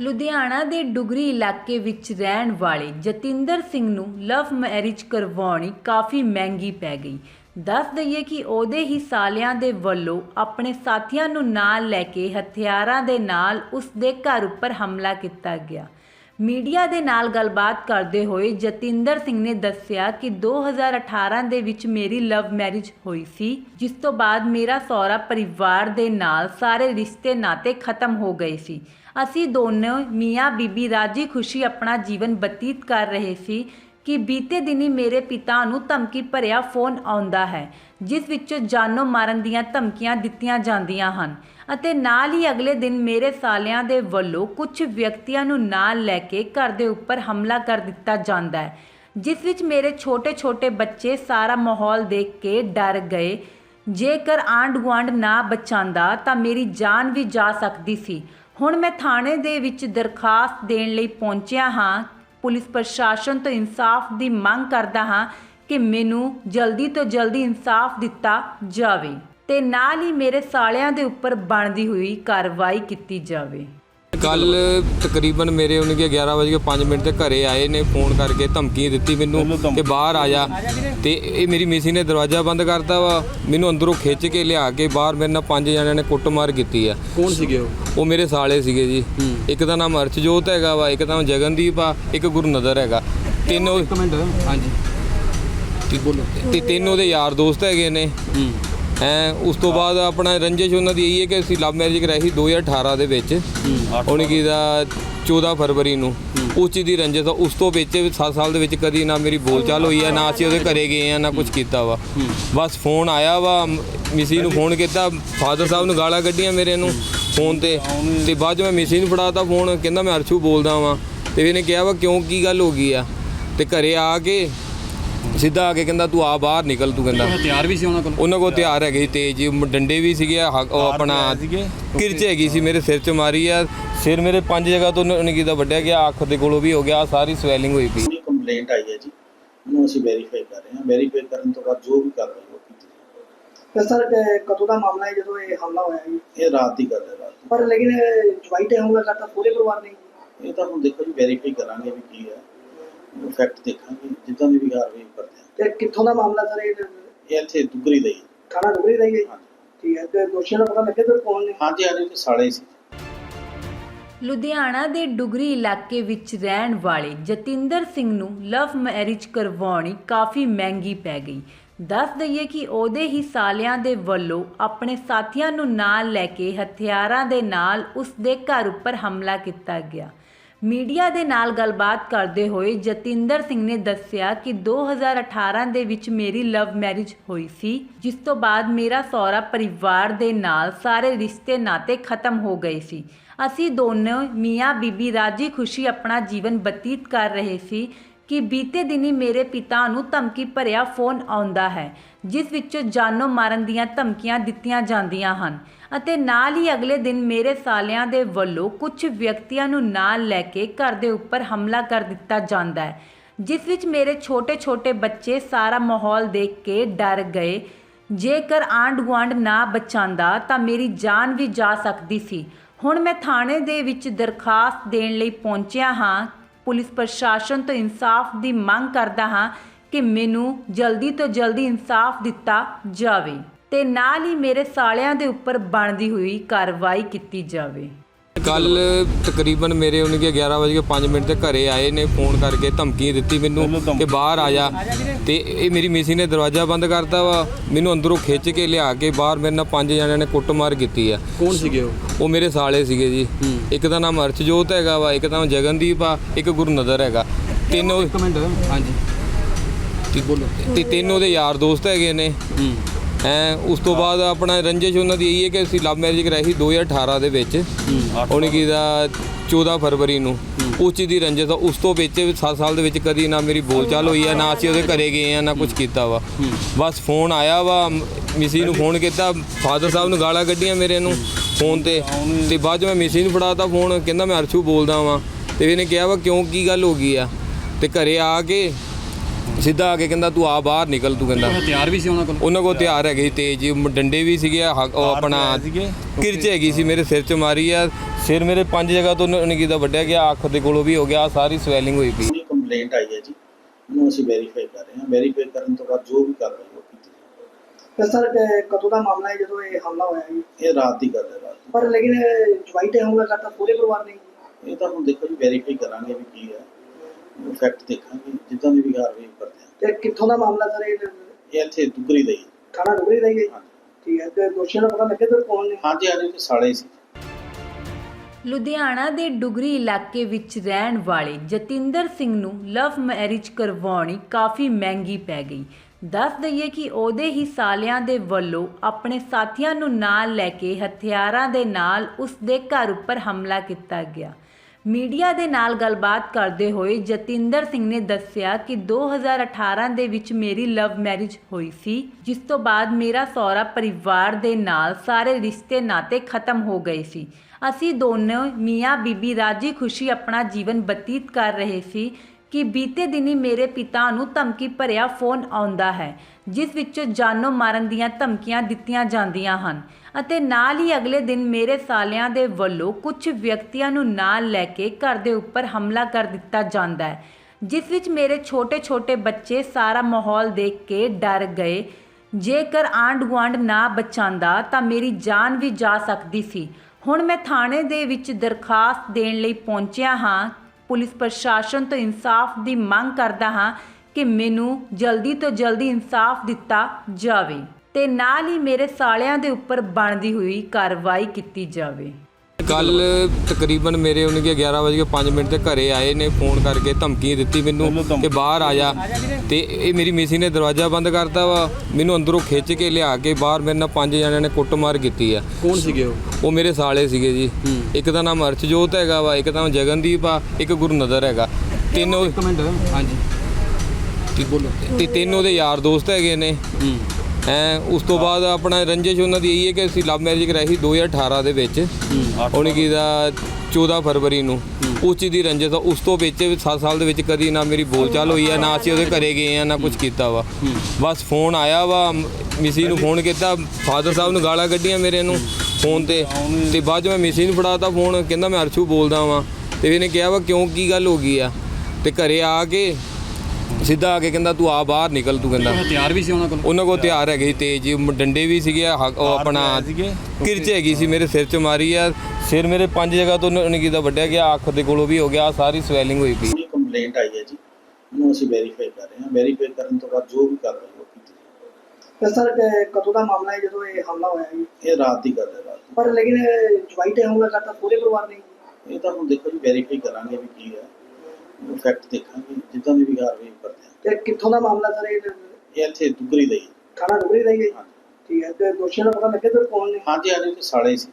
ਲੁਧਿਆਣਾ ਦੇ ਡੁਗਰੀ ਇਲਾਕੇ ਵਿੱਚ ਰਹਿਣ ਵਾਲੇ ਜਤਿੰਦਰ ਸਿੰਘ ਨੂੰ ਲਵ ਮੈਰਿਜ ਕਰਵਾਉਣੀ ਕਾਫੀ ਮਹਿੰਗੀ ਪੈ ਗਈ। ਦੱਸ ਦਈਏ ਕਿ ਉਹਦੇ ਹੀ ਸਾਲਿਆਂ ਦੇ ਵੱਲੋਂ ਆਪਣੇ ਸਾਥੀਆਂ ਨੂੰ ਨਾਲ ਲੈ ਕੇ ਹਥਿਆਰਾਂ ਦੇ ਨਾਲ ਉਸ ਦੇ ਘਰ ਉੱਪਰ ਹਮਲਾ ਕੀਤਾ ਗਿਆ। ਮੀਡੀਆ ਦੇ ਨਾਲ ਗੱਲਬਾਤ ਕਰਦੇ ਹੋਏ ਜਤਿੰਦਰ ਸਿੰਘ ਨੇ ਦੱਸਿਆ ਕਿ 2018 ਦੇ ਵਿੱਚ ਮੇਰੀ ਲਵ ਮੈਰਿਜ ਹੋਈ ਸੀ, ਜਿਸ ਤੋਂ ਬਾਅਦ ਮੇਰਾ ਸਹੁਰਾ ਪਰਿਵਾਰ ਦੇ ਨਾਲ ਸਾਰੇ ਰਿਸ਼ਤੇ ਨਾਤੇ ਖਤਮ ਹੋ ਗਏ ਸੀ। ਅਸੀਂ ਦੋਨੋਂ ਮੀਆਂ ਬੀਬੀ ਰਾਜੀ ਖੁਸ਼ੀ ਆਪਣਾ ਜੀਵਨ ਬਤੀਤ ਕਰ ਰਹੇ ਸੀ ਕਿ ਬੀਤੇ ਦਿਨੀ ਮੇਰੇ ਪਿਤਾ ਨੂੰ ਧਮਕੀ ਭਰਿਆ ਫੋਨ ਆਉਂਦਾ ਹੈ, ਜਿਸ ਵਿੱਚੋਂ ਜਾਨੋਂ ਮਾਰਨ ਦੀਆਂ ਧਮਕੀਆਂ ਦਿੱਤੀਆਂ ਜਾਂਦੀਆਂ ਹਨ ਅਤੇ ਨਾਲ ਹੀ ਅਗਲੇ ਦਿਨ ਮੇਰੇ ਸਾਲਿਆਂ ਦੇ ਵੱਲੋਂ ਕੁਝ ਵਿਅਕਤੀਆਂ ਨੂੰ ਨਾਲ ਲੈ ਕੇ ਘਰ ਦੇ ਉੱਪਰ ਹਮਲਾ ਕਰ ਦਿੱਤਾ ਜਾਂਦਾ ਹੈ, ਜਿਸ ਵਿੱਚ ਮੇਰੇ ਛੋਟੇ-ਛੋਟੇ ਬੱਚੇ ਸਾਰਾ ਮਾਹੌਲ ਦੇਖ ਕੇ ਡਰ ਗਏ। ਜੇਕਰ ਆਂਢ ਗੁਆਂਢ ਨਾ ਬਚਾਉਂਦਾ ਤਾਂ ਮੇਰੀ ਜਾਨ ਵੀ ਜਾ ਸਕਦੀ ਸੀ। ਹੁਣ ਮੈਂ ਥਾਣੇ ਦੇ ਵਿੱਚ ਦਰਖਾਸਤ ਦੇਣ ਲਈ ਪਹੁੰਚਿਆ ਹਾਂ। ਪੁਲਿਸ ਪ੍ਰਸ਼ਾਸਨ ਤੋਂ ਇਨਸਾਫ ਦੀ ਮੰਗ ਕਰਦਾ ਹਾਂ ਕਿ ਮੈਨੂੰ ਜਲਦੀ ਤੋਂ ਜਲਦੀ ਇਨਸਾਫ ਦਿੱਤਾ ਜਾਵੇ ਤੇ ਨਾਲ ਹੀ ਮੇਰੇ ਸਾਲਿਆਂ ਦੇ ਉੱਪਰ ਬਣਦੀ ਹੋਈ ਕਾਰਵਾਈ ਕੀਤੀ ਜਾਵੇ। ਕੱਲ ਤਕਰੀਬਨ ਮੇਰੇ ਉਹਨੇ ਕਿ 11:05 ਮਿੰਟ ਤੇ ਘਰੇ ਆਏ ਨੇ ਫੋਨ ਕਰਕੇ ਧਮਕੀ ਦਿੱਤੀ ਮੈਨੂੰ ਕਿ ਬਾਹਰ ਆ ਜਾ। ਤੇ ਇਹ ਮੇਰੀ ਮਿਸੀ ਨੇ ਦਰਵਾਜ਼ਾ ਬੰਦ ਕਰਤਾ ਵਾ ਮੈਨੂੰ ਅੰਦਰੋਂ ਖਿੱਚ ਕੇ ਲਿਆ ਕੇ ਬਾਹਰ ਮੇਰੇ ਨਾਲ ਪੰਜ ਜਣਿਆਂ ਨੇ ਕੁੱਟਮਾਰ ਕੀਤੀ ਆ। ਕੌਣ ਸੀਗੇ ਉਹ? ਉਹ ਮੇਰੇ ਸਾਲੇ ਸੀਗੇ ਜੀ। ਇੱਕ ਦਾ ਨਾਮ ਅਰਸ਼ਜੋਤ ਹੈਗਾ ਵਾ ਇੱਕ ਦਾ ਜਗਨਦੀਪ ਆ ਇੱਕ ਗੁਰਨਦਰ ਹੈਗਾ। ਤਿੰਨ ਹਾਂਜੀ। ਤੇ ਤਿੰਨ ਉਹਦੇ ਯਾਰ ਦੋਸਤ ਹੈਗੇ ਨੇ। ਹੂੰ। ਐ ਉਸ ਤੋਂ ਬਾਅਦ ਆਪਣਾ ਰੰਜਿਸ਼ ਉਹਨਾਂ ਦੀ ਇਹੀ ਹੈ ਕਿ ਅਸੀਂ ਲਵ ਮੈਰਿਜ ਕਰਾਈ ਸੀ 2018 ਦੇ ਵਿੱਚ। ਉਹਨੇ ਕੀ ਦਾ 14 ਫਰਵਰੀ ਨੂੰ। ਉਸ ਚੀਜ਼ ਦੀ ਰੰਜਿਸ਼ ਆ। ਉਸ ਤੋਂ ਵਿੱਚ 7 ਸਾਲ ਦੇ ਵਿੱਚ ਕਦੀ ਨਾ ਮੇਰੀ ਬੋਲਚਾਲ ਹੋਈ ਆ ਨਾ ਅਸੀਂ ਉਹਦੇ ਘਰੇ ਗਏ ਆ ਨਾ ਕੁਝ ਕੀਤਾ ਵਾ। ਬਸ ਫੋਨ ਆਇਆ ਵਾ ਮਿਸੀ ਨੂੰ ਫੋਨ ਕੀਤਾ ਫਾਦਰ ਸਾਹਿਬ ਨੂੰ ਗਾਲਾਂ ਕੱਢੀਆਂ ਮੇਰੇ ਨੂੰ ਫੋਨ ਤੇ। ਤੇ ਬਾਅਦ ਮੈਂ ਮਿਸੀ ਨੂੰ ਫੜਾਤਾ ਫੋਨ ਕਹਿੰਦਾ ਮੈਂ ਅਰਸ਼ੂ ਬੋਲਦਾ ਵਾਂ। ਤੇ ਇਹਨੇ ਕਿਹਾ ਵਾ ਕਿਉਂ ਕੀ ਗੱਲ ਹੋ ਗਈ ਆ? ਤੇ ਘਰੇ ਆ ਕੇ ਸਿੱਧਾ ਆ ਕੇ ਕਹਿੰਦਾ ਤੂੰ ਆ ਬਾਹਰ ਨਿਕਲ ਤੂੰ ਕਹਿੰਦਾ। ਹਥਿਆਰ ਵੀ ਸੀ ਉਹਨਾਂ ਕੋਲ? ਉਹਨਾਂ ਕੋਲ ਹਥਿਆਰ ਹੈਗੇ ਸੀ ਤੇਜ਼ ਡੰਡੇ ਵੀ ਸੀਗੇ ਹ- ਉਹ ਆਪਣਾ ਕਿਰਚ ਹੈਗੀ ਸੀ ਮੇਰੇ ਸਿਰ 'ਚ ਮਾਰੀ ਆ। ਸਿਰ ਮੇਰੇ ਪੰਜ ਜਗ੍ਹਾ ਤੋਂ ਉਹਨੇ ਕੀਤਾ ਵੱਡਿਆ ਗਿਆ ਅੱਖ ਦੇ ਕੋਲੋਂ ਵੀ ਹੋ ਗਿਆ ਆਹ ਸਾਰੀ ਸਵੈਲਿੰਗ ਹੋਈ ਪਈ। ਪੂਰੀ ਕੰਪਲੇਂਟ ਆਈ ਹੈ ਜੀ ਉਹਨੂੰ ਅਸੀਂ ਵੈਰੀਫਾਈ ਕਰ ਰਹੇ ਹਾਂ। ਵੈਰੀਫਾਈ ਕਰਨ ਤੋਂ ਬਾਅਦ ਜੋ ਵੀ ਕਾਰਵਾਈ ਜਾਏਗੀ। ਤੇ ਸਰ ਕ- ਕਦੋਂ ਦਾ ਮਾਮਲਾ ਹੈ ਜਦੋਂ ਇਹ ਹਮਲਾ ਹੋਇਆ ਜੀ? ਇਹ ਰਾਤ ਦੀ ਗੱਲ ਹੈ ਰਾਤ ਦੀ। ਪਰ ਲੇਕਿਨ ਜਵਾਈ ਤੇ ਹਮਲਾ ਕਰਤਾ ਪੂਰੇ ਪਰਿਵਾਰ ਨੇ? ਇਹ ਤਾਂ ਹੁਣ ਦੇਖੋ ਜੀ ਵੈਰੀਫਾਈ ਕਰਾਂਗੇ ਵੀ ਕੀ ਹੈ। ਫੈਕਟ ਦੇਖਾਂਗੇ ਜਿੱਦਾਂ ਦੀ ਵੀ ਕਾਰਵਾਈ ਕਰਦੇ ਹਾਂ। ਤੇ ਕਿੱਥੋਂ ਦਾ ਮਾਮਲਾ ਸਰ ਇਹ? ਇਹ ਇੱਥੇ ਦੁਗਰੀ ਦਾ ਹੀ ਹੈ। ਥਾਣਾ ਡੁਗਰੀ ਦਾ ਹੀ ਹੈ? ਹਾਂਜੀ। ਠੀਕ ਹੈ ਤੇ ਦੋਸ਼ੀਆਂ ਦਾ ਪਤਾ ਲੱਗੇ ਤੇ ਕੌਣ ਨੇ? ਹਾਂਜੀ ਹਾਂਜੀ ਤੇ ਸਾਲੇ ਹੀ ਸੀ। ਲੁਧਿਆਣਾ ਦੇ ਡੁਗਰੀ ਇਲਾਕੇ ਵਿੱਚ ਰਹਿਣ ਵਾਲੇ ਜਤਿੰਦਰ ਸਿੰਘ ਨੂੰ ਲਵ ਮੈਰਿਜ ਕਰਵਾਉਣੀ ਕਾਫੀ ਮਹਿੰਗੀ ਪੈ ਗਈ। ਦੱਸ ਦਈਏ ਕਿ ਉਹਦੇ ਹੀ ਸਾਲਿਆਂ ਦੇ ਵੱਲੋਂ ਆਪਣੇ ਸਾਥੀਆਂ ਨੂੰ ਨਾਲ ਲੈ ਕੇ ਹਥਿਆਰਾਂ ਦੇ ਨਾਲ ਉਸ ਦੇ ਘਰ ਉੱਪਰ ਹਮਲਾ ਕੀਤਾ ਗਿਆ। ਮੀਡੀਆ ਦੇ ਨਾਲ ਗੱਲਬਾਤ ਕਰਦੇ ਹੋਏ ਜਤਿੰਦਰ ਸਿੰਘ ਨੇ ਦੱਸਿਆ ਕਿ 2018 ਦੇ ਵਿੱਚ ਮੇਰੀ ਲਵ ਮੈਰਿਜ ਹੋਈ ਸੀ, ਜਿਸ ਤੋਂ ਬਾਅਦ ਮੇਰਾ ਸਹੁਰਾ ਪਰਿਵਾਰ ਦੇ ਨਾਲ ਸਾਰੇ ਰਿਸ਼ਤੇ ਨਾਤੇ ਖਤਮ ਹੋ ਗਏ ਸੀ। ਅਸੀਂ ਦੋਨੋਂ ਮੀਆਂ ਬੀਬੀ ਰਾਜੀ ਖੁਸ਼ੀ ਆਪਣਾ ਜੀਵਨ ਬਤੀਤ ਕਰ ਰਹੇ ਸੀ ਕਿ ਬੀਤੇ ਦਿਨੀ ਮੇਰੇ ਪਿਤਾ ਨੂੰ ਧਮਕੀ ਭਰਿਆ ਫੋਨ ਆਉਂਦਾ ਹੈ, ਜਿਸ ਵਿੱਚੋਂ ਜਾਨੋਂ ਮਾਰਨ ਦੀਆਂ ਧਮਕੀਆਂ ਦਿੱਤੀਆਂ ਜਾਂਦੀਆਂ ਹਨ ਅਤੇ ਨਾਲ ਹੀ ਅਗਲੇ ਦਿਨ ਮੇਰੇ ਸਾਲਿਆਂ ਦੇ ਵੱਲੋਂ ਕੁਝ ਵਿਅਕਤੀਆਂ ਨੂੰ ਨਾਲ ਲੈ ਕੇ ਘਰ ਦੇ ਉੱਪਰ ਹਮਲਾ ਕਰ ਦਿੱਤਾ ਜਾਂਦਾ ਹੈ, ਜਿਸ ਵਿੱਚ ਮੇਰੇ ਛੋਟੇ-ਛੋਟੇ ਬੱਚੇ ਸਾਰਾ ਮਾਹੌਲ ਦੇਖ ਕੇ ਡਰ ਗਏ। ਜੇਕਰ ਆਂਢ ਗੁਆਂਢ ਨਾ ਬਚਾਉਂਦਾ ਤਾਂ ਮੇਰੀ ਜਾਨ ਵੀ ਜਾ ਸਕਦੀ ਸੀ। ਹੁਣ ਮੈਂ ਥਾਣੇ ਦੇ ਵਿੱਚ ਦਰਖਾਸਤ ਦੇਣ ਲਈ ਪਹੁੰਚਿਆ ਹਾਂ ਪੁਲਿਸ ਪ੍ਰਸ਼ਾਸਨ ਤੋਂ ਇਨਸਾਫ ਦੀ ਮੰਗ ਕਰਦਾ ਹਾਂ ਕਿ ਮੈਨੂੰ ਜਲਦੀ ਤੋਂ ਜਲਦੀ ਇਨਸਾਫ ਦਿੱਤਾ ਜਾਵੇ ਤੇ ਨਾਲ ਹੀ ਮੇਰੇ ਸਾਲਿਆਂ ਦੇ ਉੱਪਰ ਬਣਦੀ ਹੋਈ ਕਾਰਵਾਈ ਕੀਤੀ ਜਾਵੇ। ਕੱਲ ਤਕਰੀਬਨ ਮੇਰੇ ਉਹਨੇ ਕਿ 11:05 ਮਿੰਟ ਤੇ ਘਰੇ ਆਏ ਨੇ ਫੋਨ ਕਰਕੇ ਧਮਕੀ ਦਿੱਤੀ ਮੈਨੂੰ ਕਿ ਬਾਹਰ ਆ ਜਾ। ਤੇ ਇਹ ਮੇਰੀ ਮਿਸੀ ਨੇ ਦਰਵਾਜ਼ਾ ਬੰਦ ਕਰਤਾ ਵਾ। ਮੈਨੂੰ ਅੰਦਰੋਂ ਖਿੱਚ ਕੇ ਲਿਆ ਕੇ ਬਾਹਰ ਮੇਰੇ ਨਾਲ ਪੰਜ ਜਣਿਆਂ ਨੇ ਕੁੱਟਮਾਰ ਕੀਤੀ ਆ। ਕੌਣ ਸੀਗੇ ਉਹ? ਉਹ ਮੇਰੇ ਸਾਲੇ ਸੀਗੇ ਜੀ। ਇੱਕ ਦਾ ਨਾਮ ਅਰਸ਼ਜੋਤ ਹੈਗਾ ਵਾ ਇੱਕ ਦਾ ਨਾਮ ਜਗਨਦੀਪ ਆ ਇੱਕ ਗੁਰਨਦਰ ਹੈਗਾ। ਤਿੰਨ ਹਾਂਜੀ। ਤੇ ਤਿੰਨ ਉਹਦੇ ਯਾਰ ਦੋਸਤ ਹੈਗੇ ਨੇ। ਐ ਉਸ ਤੋਂ ਬਾਅਦ ਆਪਣਾ ਰੰਜਿਸ਼ ਉਹਨਾਂ ਦੀ ਇਹੀ ਹੈ ਕਿ ਅਸੀਂ ਲਵ ਮੈਰਿਜ ਕਰਾਈ ਸੀ 2018 ਦੇ ਵਿੱਚ। ਉਹਨੇ ਕੀ ਦਾ 14 ਫਰਵਰੀ ਨੂੰ ਉਸ ਚੀਜ਼ ਦੀ ਰੰਜਿਸ਼ ਆ। ਉਸ ਤੋਂ ਵਿੱਚ 7 ਸਾਲ ਦੇ ਵਿੱਚ ਕਦੀ ਨਾ ਮੇਰੀ ਬੋਲਚਾਲ ਹੋਈ ਆ ਨਾ ਅਸੀਂ ਉਹਦੇ ਘਰੇ ਗਏ ਆ ਨਾ ਕੁਝ ਕੀਤਾ ਵਾ। ਬਸ ਫੋਨ ਆਇਆ ਵਾ ਮਿਸੀ ਨੂੰ ਫੋਨ ਕੀਤਾ ਫਾਦਰ ਸਾਹਿਬ ਨੂੰ ਗਾਲਾਂ ਕੱਢੀਆਂ ਮੇਰੇ ਨੂੰ ਫੋਨ ਤੇ। ਤੇ ਬਾਅਦ ਮੈਂ ਮਿਸੀ ਨੂੰ ਫੜਾਤਾ ਫੋਨ ਕਹਿੰਦਾ ਮੈਂ ਅਰਸ਼ੂ ਬੋਲਦਾ ਵਾਂ। ਤੇ ਇਹਨੇ ਕਿਹਾ ਵਾ ਕਿਉਂ ਕੀ ਗੱਲ ਹੋ ਗਈ ਆ? ਤੇ ਘਰੇ ਆ ਕੇ ਸਿੱਧਾ ਆ ਕੇ ਕਹਿੰਦਾ ਤੂੰ ਆ ਬਾਹਰ ਨਿਕਲ ਤੂੰ ਕਹਿੰਦਾ। ਹਥਿਆਰ ਵੀ ਸੀ ਉਹਨਾਂ ਕੋਲ? ਉਹਨਾਂ ਕੋਲ ਹਥਿਆਰ ਹੈਗੇ ਸੀ ਤੇਜ਼ ਡੰਡੇ ਵੀ ਸੀਗੇ ਉਹ ਆਪਣਾ ਕਿਰਚ ਹੈਗੀ ਸੀ ਮੇਰੇ ਸਿਰ 'ਚ ਮਾਰੀ ਆ। ਸਿਰ ਮੇਰੇ ਪੰਜ ਜਗ੍ਹਾ ਤੋਂ ਉਹਨੇ ਕਿਦਾ ਵੱਢਿਆ ਗਿਆ ਅੱਖ ਦੇ ਕੋਲੋਂ ਵੀ ਹੋ ਗਿਆ ਸਾਰੀ ਸਵੈਲਿੰਗ ਹੋਈ ਪਈ। ਕੰਪਲੇਂਟ ਆਈ ਹੈ ਜੀ ਉਹਨੂੰ ਅਸੀਂ ਵੈਰੀਫਾਈ ਕਰ ਰਹੇ ਹਾਂ। ਵੈਰੀਫਾਈ ਕਰਨ ਤੋਂ ਬਾਅਦ ਜੋ ਵੀ ਕਾਰਵਾਈ। ਤੇ ਸਰ ਕਦੋਂ ਦਾ ਮਾਮਲਾ ਹੈ ਜਦੋਂ ਇਹ ਹਮਲਾ ਹੋਇਆ ਜੀ? ਇਹ ਰਾਤ ਦੀ ਗੱਲ ਹੈ ਰਾਤ। ਪਰ ਲੇਕਿਨ ਜਵਾਈ ਤੇ ਹਮਲਾ ਕਰਤਾ ਪੂਰੇ ਪਰਿਵਾਰ ਨੇ? ਇਹ ਤਾਂ ਹੁਣ ਦੇਖੋ ਜੀ ਵੈਰੀਫਾਈ ਕਰਾਂਗੇ ਵੀ ਕੀ ਹੈ। ਫੈਕਟ ਦੇਖਾਂਗੇ ਜਿੱਦਾਂ ਦੀ ਵੀ ਕਾਰਵਾਈ ਕਰਦੇ ਹਾਂ। ਤੇ ਕਿੱਥੋਂ ਦਾ ਮਾਮਲਾ ਸਰ ਇਹ? ਇਹ ਇੱਥੇ ਦੁਗਰੀ ਦਾ ਹੀ ਹੈ। ਥਾਣਾ ਡੁਗਰੀ ਦਾ ਹੀ ਹੈ? ਜੀ? ਹਾਂਜੀ। ਠੀਕ ਹੈ ਤੇ ਦੋਸ਼ੀਆਂ ਦਾ ਪਤਾ ਲੱਗੇ ਤੇ ਕੌਣ ਨੇ? ਹਾਂਜੀ ਹਾਂਜੀ ਤੇ ਸਾਲੇ ਸੀ। ਲੁਧਿਆਣਾ ਦੇ ਡੁਗਰੀ ਇਲਾਕੇ ਵਿੱਚ ਰਹਿਣ ਵਾਲੇ ਜਤਿੰਦਰ ਸਿੰਘ ਨੂੰ ਲਵ ਮੈਰਿਜ ਕਰਵਾਉਣੀ ਕਾਫੀ ਮਹਿੰਗੀ ਪੈ ਗਈ। ਦੱਸ ਦਈਏ ਕਿ ਉਹਦੇ ਹੀ ਸਾਲਿਆਂ ਦੇ ਵੱਲੋਂ ਆਪਣੇ ਸਾਥੀਆਂ ਨੂੰ ਨਾਲ ਲੈ ਕੇ ਹਥਿਆਰਾਂ ਦੇ ਨਾਲ ਉਸ ਦੇ ਘਰ ਉੱਪਰ ਹਮਲਾ ਕੀਤਾ ਗਿਆ। ਮੀਡੀਆ ਦੇ ਨਾਲ ਗੱਲਬਾਤ ਕਰਦੇ ਹੋਏ ਜਤਿੰਦਰ ਸਿੰਘ ਨੇ ਦੱਸਿਆ ਕਿ 2018 ਦੇ ਵਿੱਚ ਮੇਰੀ ਲਵ ਮੈਰਿਜ ਹੋਈ ਸੀ, ਜਿਸ ਤੋਂ ਬਾਅਦ ਮੇਰਾ ਸਹੁਰਾ ਪਰਿਵਾਰ ਦੇ ਨਾਲ ਸਾਰੇ ਰਿਸ਼ਤੇ ਨਾਤੇ ਖਤਮ ਹੋ ਗਏ ਸੀ। ਅਸੀਂ ਦੋਨੋਂ ਮੀਆਂ ਬੀਬੀ ਰਾਜੀ ਖੁਸ਼ੀ ਆਪਣਾ ਜੀਵਨ ਬਤੀਤ ਕਰ ਰਹੇ ਸੀ ਕਿ ਬੀਤੇ ਦਿਨੀ ਮੇਰੇ ਪਿਤਾ ਨੂੰ ਧਮਕੀ ਭਰਿਆ ਫੋਨ ਆਉਂਦਾ ਹੈ। ਜਿਸ ਵਿੱਚੋਂ ਜਾਨੋਂ ਮਾਰਨ ਦੀਆਂ ਧਮਕੀਆਂ ਦਿੱਤੀਆਂ ਜਾਂਦੀਆਂ ਹਨ ਅਤੇ ਨਾਲ ਹੀ ਅਗਲੇ ਦਿਨ ਮੇਰੇ ਸਾਲਿਆਂ ਦੇ ਵੱਲੋਂ ਕੁਝ ਵਿਅਕਤੀਆਂ ਨੂੰ ਨਾਲ ਲੈ ਕੇ ਘਰ ਦੇ ਉੱਪਰ ਹਮਲਾ ਕਰ ਦਿੱਤਾ ਜਾਂਦਾ ਹੈ, ਜਿਸ ਵਿੱਚ ਮੇਰੇ ਛੋਟੇ-ਛੋਟੇ ਬੱਚੇ ਸਾਰਾ ਮਾਹੌਲ ਦੇਖ ਕੇ ਡਰ ਗਏ। ਜੇਕਰ ਆਂਢ ਗੁਆਂਢ ਨਾ ਬਚਾਉਂਦਾ ਤਾਂ ਮੇਰੀ ਜਾਨ ਵੀ ਜਾ ਸਕਦੀ ਸੀ। ਹੁਣ ਮੈਂ ਥਾਣੇ ਦੇ ਵਿੱਚ ਦਰਖਾਸਤ ਦੇਣ ਲਈ ਪਹੁੰਚਿਆ ਹਾਂ। ਪੁਲਿਸ ਪ੍ਰਸ਼ਾਸਨ ਤੋਂ ਇਨਸਾਫ ਦੀ ਮੰਗ ਕਰਦਾ ਹਾਂ ਕਿ ਮੈਨੂੰ ਜਲਦੀ ਤੋਂ ਜਲਦੀ ਇਨਸਾਫ ਦਿੱਤਾ ਜਾਵੇ ਤੇ ਨਾਲ ਹੀ ਮੇਰੇ ਸਾਲਿਆਂ ਦੇ ਉੱਪਰ ਬਣਦੀ ਹੋਈ ਕਾਰਵਾਈ ਕੀਤੀ ਜਾਵੇ। ਕੱਲ ਤਕਰੀਬਨ ਮੇਰੇ ਉਹਨੇ ਕਿ 11:05 ਮਿੰਟ ਤੇ ਘਰੇ ਆਏ ਨੇ ਫੋਨ ਕਰਕੇ ਧਮਕੀ ਦਿੱਤੀ ਮੈਨੂੰ ਕਿ ਬਾਹਰ ਆ ਜਾ ਤੇ ਇਹ ਮੇਰੀ ਮਿਸੀ ਨੇ ਦਰਵਾਜ਼ਾ ਬੰਦ ਕਰਤਾ ਵਾ। ਮੈਨੂੰ ਅੰਦਰੋਂ ਖਿੱਚ ਕੇ ਲਿਆ ਕੇ ਬਾਹਰ ਮੇਰੇ ਨਾਲ ਪੰਜ ਜਣਿਆਂ ਨੇ ਕੁੱਟਮਾਰ ਕੀਤੀ ਆ। ਕੌਣ ਸੀਗੇ ਉਹ? ਉਹ ਮੇਰੇ ਸਾਲੇ ਸੀਗੇ ਜੀ। ਇੱਕ ਦਾ ਨਾਮ ਅਰਸ਼ਜੋਤ ਹੈਗਾ ਵਾ ਇੱਕ ਦਾ ਨਾਮ ਜਗਨਦੀਪ ਆ ਇੱਕ ਗੁਰਨਦਰ ਹੈਗਾ। ਤਿੰਨ ਉਹ- ਮਿੰਟ ਹਾਂਜੀ ਤੇ ਤਿੰਨ ਉਹਦੇ ਯਾਰ ਦੋਸਤ ਹੈਗੇ ਨੇ। ਹੂੰ। ਐ ਉਸ ਤੋਂ ਬਾਅਦ ਆਪਣਾ ਰੰਜਿਸ਼ ਉਹਨਾਂ ਦੀ ਇਹੀ ਹੈ ਕਿ ਅਸੀਂ ਲਵ ਮੈਰਿਜ ਕਰਾਈ ਸੀ 2018 ਦੇ ਵਿੱਚ। ਉਹਨੇ ਕੀਤਾ 14 ਫਰਵਰੀ ਨੂੰ। ਉਸ ਚੀਜ਼ ਦੀ ਰੰਜਿਸ਼ ਆ ਉਸ ਤੋਂ ਵਿੱਚ 7 ਸਾਲ ਦੇ ਵਿੱਚ ਕਦੀ ਨਾ ਮੇਰੀ ਬੋਲਚਾਲ ਹੋਈ ਆ ਨਾ ਅਸੀਂ ਉਹਦੇ ਘਰੇ ਗਏ ਆ ਨਾ ਕੁਝ ਕੀਤਾ ਵਾ। ਬਸ ਫੋਨ ਆਇਆ ਵਾ ਮਿਸੀ ਨੂੰ ਫੋਨ ਕੀਤਾ ਫਾਦਰ ਸਾਹਿਬ ਨੂੰ ਗਾਲਾਂ ਕੱਢੀਆਂ ਮੇਰੇ ਨੂੰ ਫੋਨ ਤੇ। ਤੇ ਬਾਅਦ 'ਚ ਮੈਂ ਮਿਸੀ ਨੂੰ ਫੜਾਤਾ ਫੋਨ ਕਹਿੰਦਾ ਮੈਂ ਅਰਸ਼ੂ ਬੋਲਦਾ ਵਾਂ। ਤੇ ਇਹਨੇ ਕਿਹਾ ਵਾ ਕਿਉਂ ਕੀ ਗੱਲ ਹੋ ਗਈ ਆ? ਤੇ ਘਰੇ ਆ ਕੇ ਸਿੱਧਾ ਆ ਕੇ ਕਹਿੰਦਾ ਤੂੰ ਆ ਬਾਹਰ ਨਿਕਲ ਤੂੰ ਕਹਿੰਦਾ। ਹਥਿਆਰ ਵੀ ਸੀ ਉਹਨਾਂ ਕੋਲ? ਉਹਨਾਂ ਕੋਲ ਹਥਿਆਰ ਹੈਗੇ ਸੀ ਤੇਜ਼ ਡੰਡੇ ਵੀ ਸੀਗੇ ਹ- ਉਹ ਆਪਣਾ ਕਿਰਚ ਹੈਗੀ ਸੀ ਮੇਰੇ ਸਿਰ 'ਚ ਮਾਰੀ ਆ। ਸਿਰ ਮੇਰੇ ਪੰਜ ਜਗ੍ਹਾ ਤੋਂ ਉਹਨੇ ਕਿਦਾ ਵੱਢਿਆ ਗਿਆ ਅੱਖ ਦੇ ਕੋਲੋਂ ਵੀ ਹੋ ਗਿਆ ਸਾਰੀ ਸਵੈਲਿੰਗ ਹੋਈ ਪਈ। ਕੰਪਲੇਂਟ ਆਈ ਹੈ ਜੀ ਉਹਨੂੰ ਅਸੀਂ ਵੈਰੀਫਾਈ ਕਰ ਰਹੇ ਹਾਂ। ਵੈਰੀਫਾਈ ਕਰਨ ਤੋਂ ਬਾਅਦ ਜੋ ਵੀ ਕੀਤੀ ਜਾਏਗੀ। ਤੇ ਸਰ ਕਦੋਂ ਦਾ ਮਾਮਲਾ ਹੈ ਜਦੋਂ ਇਹ ਹਮਲਾ ਹੋਇਆ ਜੀ? ਇਹ ਰਾਤ ਦੀ ਗੱਲ ਹੈ ਰਾਤ ਦੀ। ਪਰ ਲੇਕਿਨ ਜਵਾਈ ਤੇ ਹਮਲਾ ਕਰਤਾ ਪੂਰੇ ਪਰਿਵਾਰ ਨੇ? ਇਹ ਤਾਂ ਹੁਣ ਦੇਖੋ ਜੀ ਵੈਰੀਫਾਈ ਕਰਾਂਗੇ ਵੀ ਕੀ ਹੈ। ਫੈਕਟ ਦੇਖਾਂਗੇ ਜਿੱਦਾਂ ਦੀ ਵੀ ਕਾਰਵਾਈ ਕਰਦੇ ਤੇ ਕਿੱਥੋਂ ਦਾ ਮਾਮਲਾ ਸਰ ਇਹ? ਇਹ ਇੱਥੇ ਦੁਗਰੀ ਦਾ ਹੀ ਹੈ। ਥਾਣਾ ਡੁਗਰੀ ਦਾ ਹੀ ਹੈ ਜੀ? ਹਾਂਜੀ। ਠੀਕ ਹੈ ਤੇ ਦੋਸ਼ੀਆਂ ਦਾ ਪਤਾ ਲੱਗੇ ਤੇ ਕੌਣ ਨੇ? ਹਾਂਜੀ ਹਾਂਜੀ ਤੇ ਸਾਲੇ ਸੀ।